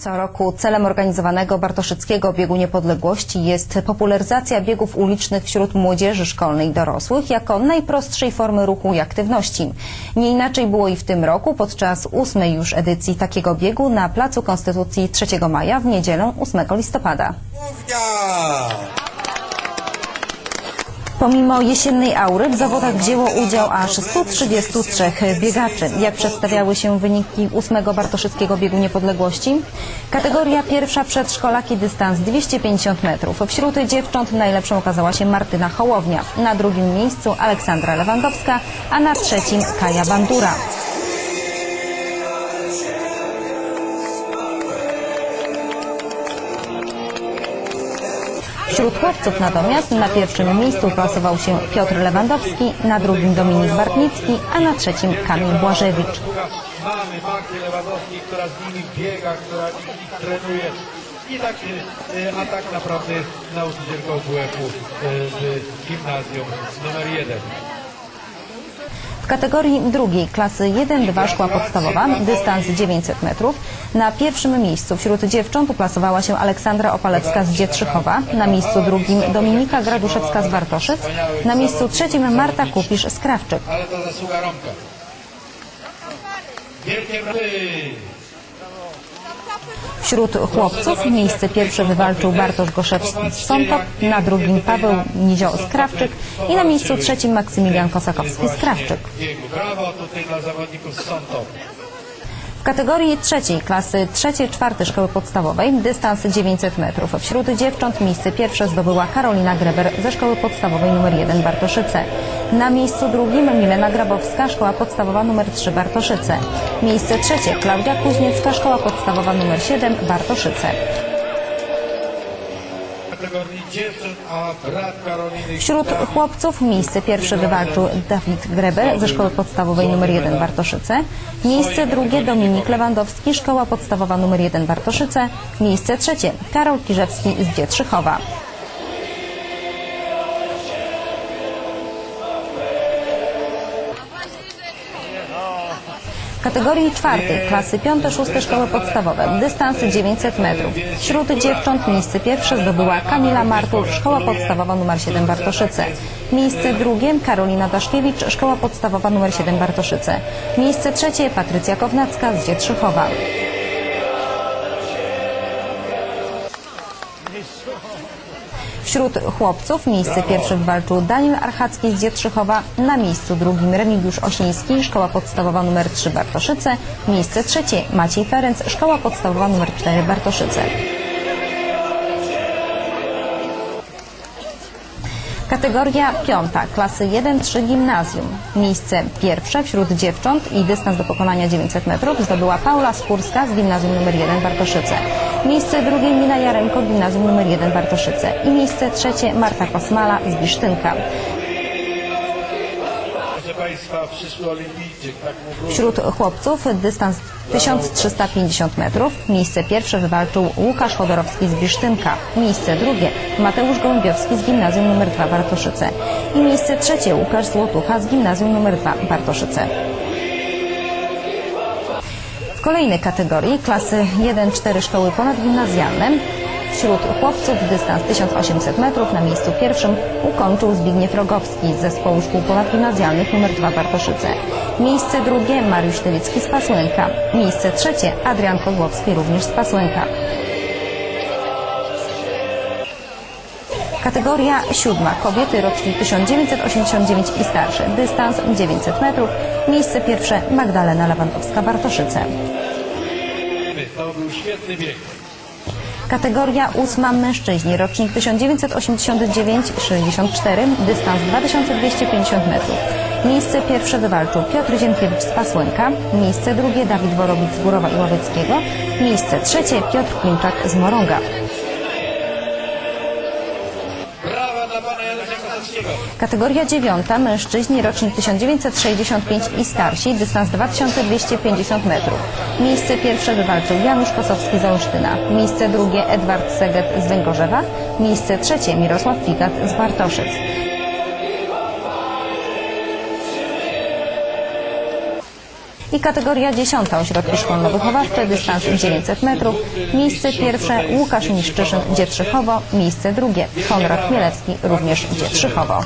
Co roku celem organizowanego Bartoszyckiego Biegu Niepodległości jest popularyzacja biegów ulicznych wśród młodzieży szkolnej i dorosłych jako najprostszej formy ruchu i aktywności. Nie inaczej było i w tym roku podczas ósmej już edycji takiego biegu na Placu Konstytucji 3 maja w niedzielę 8 listopada. Pomimo jesiennej aury w zawodach wzięło udział aż 133 biegaczy. Jak przedstawiały się wyniki ósmego Bartoszyckiego Biegu Niepodległości? Kategoria pierwsza przedszkolaki dystans 250 metrów. Wśród dziewcząt najlepszą okazała się Martyna Hołownia. Na drugim miejscu Aleksandra Lewandowska, a na trzecim Kaja Bandura. Wśród chłopców natomiast na pierwszym miejscu plasował się Piotr Lewandowski, na drugim Dominik Bartnicki, a na trzecim Kamil Błażewicz. Mamy Magdę Lewandowski, która z nimi biega, która ich trenuje. I tak, e, a tak naprawdę nauczycielką WF-u e, w gimnazjum numer jeden. W kategorii drugiej klasy 1-2 szkoła podstawowa, dystans 900 metrów. Na pierwszym miejscu wśród dziewcząt uplasowała się Aleksandra Opalewska z Dzietrzychowa, na miejscu drugim Dominika Graduszewska z Bartoszyc, na miejscu trzecim Marta Kupisz z Krawczyk. Wielkie! Wśród chłopców miejsce pierwsze wywalczył Bartosz Goszewski z Sątok, na drugim Paweł Nizio z Krawczyk i na miejscu trzecim Maksymilian Kosakowski z Krawczyk. Biegu. Brawo tutaj dla zawodników z Sątow. W kategorii trzeciej klasy trzeciej, czwartej szkoły podstawowej dystans 900 metrów. Wśród dziewcząt miejsce pierwsze zdobyła Karolina Greber ze szkoły podstawowej nr 1 Bartoszyce. Na miejscu drugim Milena Grabowska, szkoła podstawowa nr 3 Bartoszyce. Miejsce trzecie Klaudia Kuźniewska, szkoła podstawowa nr 7 Bartoszyce. Kategorii dziewcząt, a brat Karoliny Wśród chłopców miejsce pierwsze wywalczył Dawid Greber ze szkoły podstawowej nr 1 Bartoszyce. Miejsce drugie Dominik Lewandowski, szkoła podstawowa nr 1 Bartoszyce. Miejsce trzecie Karol Kirzewski z Dzietrzychowa. W kategorii czwartej klasy 5-6 szkoły podstawowe dystans 900 metrów. Wśród dziewcząt miejsce pierwsze zdobyła Kamila Martur, szkoła podstawowa nr 7 Bartoszyce. Miejsce drugie Karolina Daszkiewicz, szkoła podstawowa nr 7 Bartoszyce. Miejsce trzecie Patrycja Kownacka z Dzietrzychowa. Wśród chłopców. Miejsce pierwsze wywalczył Daniel Archacki z Dzietrzychowa, na miejscu drugim Remigiusz Osiński, szkoła podstawowa nr 3 Bartoszyce, miejsce trzecie Maciej Ferenc, szkoła podstawowa nr 4 Bartoszyce. Kategoria piąta, klasy 1-3 gimnazjum. Miejsce pierwsze wśród dziewcząt i dystans do pokonania 900 metrów zdobyła Paula Skórska z gimnazjum nr 1 Bartoszyce. Miejsce drugie Mina Jarenko, gimnazjum nr 1 Bartoszyce. I miejsce trzecie Marta Kosmala z Bisztynka. Państwa, przyszły olimpijczyk, tak. Wśród chłopców dystans 1350 metrów. Miejsce pierwsze wywalczył Łukasz Chodorowski z Bisztynka. Miejsce drugie Mateusz Gołębiowski z gimnazjum nr 2 Bartoszyce. I miejsce trzecie Łukasz Złotucha z gimnazjum nr 2 Bartoszyce. W kolejnej kategorii klasy 1-4 szkoły ponadgimnazjalne wśród chłopców dystans 1800 metrów na miejscu pierwszym ukończył Zbigniew Rogowski z zespołu szkół ponadgimnazjalnych nr 2 Bartoszyce. Miejsce drugie Mariusz Tylicki z Pasłęka. Miejsce trzecie Adrian Kozłowski również z Pasłęka. Kategoria siódma. Kobiety rocznik 1989 i starsze. Dystans 900 metrów. Miejsce pierwsze Magdalena Lewandowska-Bartoszyce. To był świetny bieg. Kategoria ósma mężczyźni, rocznik 1989-64, dystans 2250 metrów. Miejsce pierwsze wywalczył Piotr Zienkiewicz z Pasłęka, miejsce drugie Dawid Worowicz z Górowa i Łowieckiego, miejsce trzecie Piotr Klimczak z Morąga. Kategoria dziewiąta, mężczyźni, rocznik 1965 i starsi, dystans 2250 metrów. Miejsce pierwsze wywalczył Janusz Kosowski z Olsztyna, miejsce drugie Edward Seget z Węgorzewa, miejsce trzecie Mirosław Figat z Bartoszyc. I kategoria dziesiąta ośrodki szkolno-wychowawcze, dystans 900 metrów. Miejsce pierwsze Łukasz Miszczyszyn, Dzietrzychowo. Miejsce drugie Konrad Chmielewski, również Dzietrzychowo.